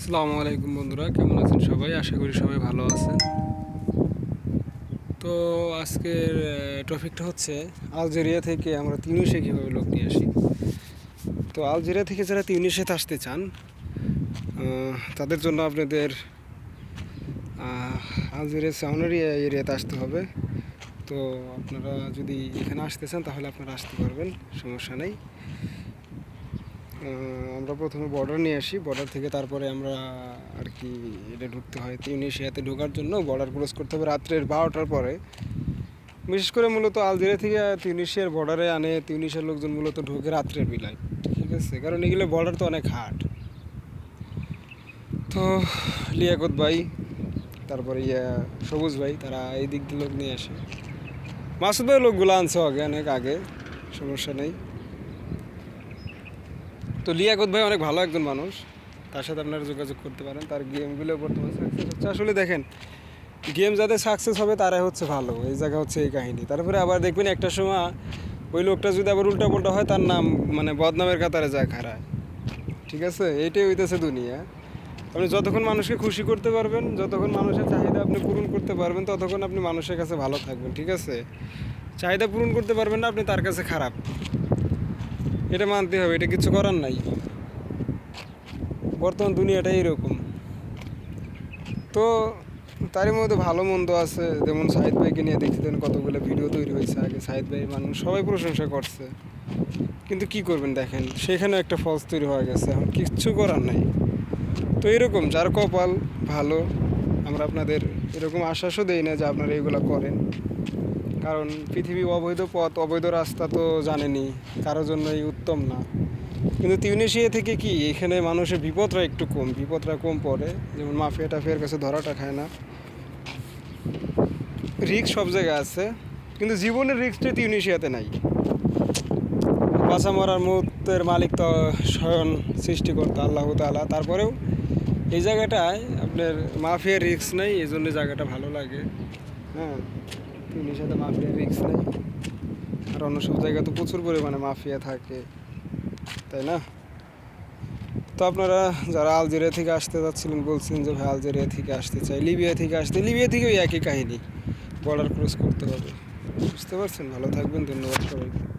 আসসালামু আলাইকুম বন্ধুরা, কেমন আছেন সবাই? আশা করি সবাই ভালো আছেন। তো আজকের টপিকটা হচ্ছে আলজেরিয়া থেকে আমরা তিউনিসে কীভাবে লোক নিয়ে আসি। তো আলজেরিয়া থেকে যারা তিউনিসেতে আসতে চান তাদের জন্য আপনাদের আলজেরিয়া সাউনারি এরিয়াতে আসতে হবে। তো আপনারা যদি এখানে আসতে চান, তাহলে আপনারা আসতে পারবেন, সমস্যা নেই। আমরা প্রথমে বর্ডার নিয়ে আসি। বর্ডার থেকে তারপরে আমরা আর কি এটা ঢুকতে হয়। তিউনিশিয়াতে ঢোকার জন্য বর্ডার ক্রস করতে হবে রাত্রের বারোটার পরে। বিশেষ করে মূলত আলজেরিয়া থেকে তিউনিশিয়ার বর্ডারে আনে, তিউনিশিয়ার লোকজন মূলত ঢোকে রাত্রের বেলায়। ঠিক আছে? কারণ এগুলো বর্ডার তো অনেক হার্ড তো লিয়াকত ভাই, তারপরে ইয়া সবুজ ভাই, তারা এই দিক দিয়ে লোক নিয়ে আসে। মাসুদ ভাই লোকগুলো আনছে আগে, অনেক আগে। সমস্যা নেই। তো লিয়াকত ভাই অনেক ভালো একজন মানুষ। তার সাথে আপনারা যোগাযোগ করতে পারেন, তার গেমগুলো বর্তমানে সাকসেস হচ্ছে। আসলে দেখেন, গেম যাদের সাকসেস হবে তারাই হচ্ছে ভালো, এই জায়গা হচ্ছে এই কাহিনী। তারপরে আবার দেখবেন একটা সময় ওই লোকটা যদি আবার উল্টা পাল্টা হয়, তার নাম মানে বদনামের কাতারে যায় খারায় ঠিক আছে? এইটাই হইতেছে দুনিয়া। আপনি যতক্ষণ মানুষকে খুশি করতে পারবেন, যতক্ষণ মানুষের চাহিদা আপনি পূরণ করতে পারবেন, ততক্ষণ আপনি মানুষের কাছে ভালো থাকবেন, ঠিক আছে? চাহিদা পূরণ করতে পারবেন না, আপনি তার কাছে খারাপ। এটা মানতে হবে, এটা কিছু করার নাই। বর্তমান দুনিয়াটা এইরকম তো তারই মধ্যে ভালো মন্দ আছে, যেমন সাহিদ ভাইকে নিয়ে দেখছিলেন কতগুলো ভিডিও তৈরি হয়েছে আগে। সাহিদ ভাই মানুষ, সবাই প্রশংসা করছে। কিন্তু কি করবেন দেখেন, সেখানেও একটা ফলস তৈরি হয়ে গেছে, এখন কিচ্ছু করার নাই। তো এরকম, যার কপাল ভালো, আমরা আপনাদের এরকম আশ্বাসও দেই না যে আপনারা এগুলো করেন। কারণ পৃথিবী অবৈধ পথ, অবৈধ রাস্তা তো জানেনি কারোর জন্যই উত্তম না। কিন্তু তিউনেশিয়া থেকে কি, এখানে মানুষের বিপদটা একটু কম বিপদটা কম পড়ে, যেমন মাফিয়া টাফিয়ার কাছে ধরাটা খায় না। রিক্স সব জায়গায় আছে, কিন্তু জীবনের রিক্সটা তিউনেশিয়াতে নাই। বাঁচা মরার মুহূর্তের মালিক তো স্বয়ং সৃষ্টিকর্তা, আল্লাহ তাআলা। তারপরেও এই জায়গাটায় আপনার মাফিয়ার রিক্স নেই এই জন্য জায়গাটা ভালো লাগে। হ্যাঁ চুরির সাথে মাফিয়া রিক্স নেই। আর অন্য সব জায়গায় তো প্রচুর পরিমাণে মাফিয়া থাকে, তাই না? তো আপনারা যারা আলজেরিয়া থেকে আসতে যাচ্ছিলেন বলছেন যে ভাই আলজেরিয়া থেকে আসতে চাই, লিবিয়া থেকে আসতে, লিবিয়া থেকে ওই একই কাহিনি বর্ডার ক্রস করতে হবে। বুঝতে পারছেন? ভালো থাকবেন, ধন্যবাদ সবাইকে।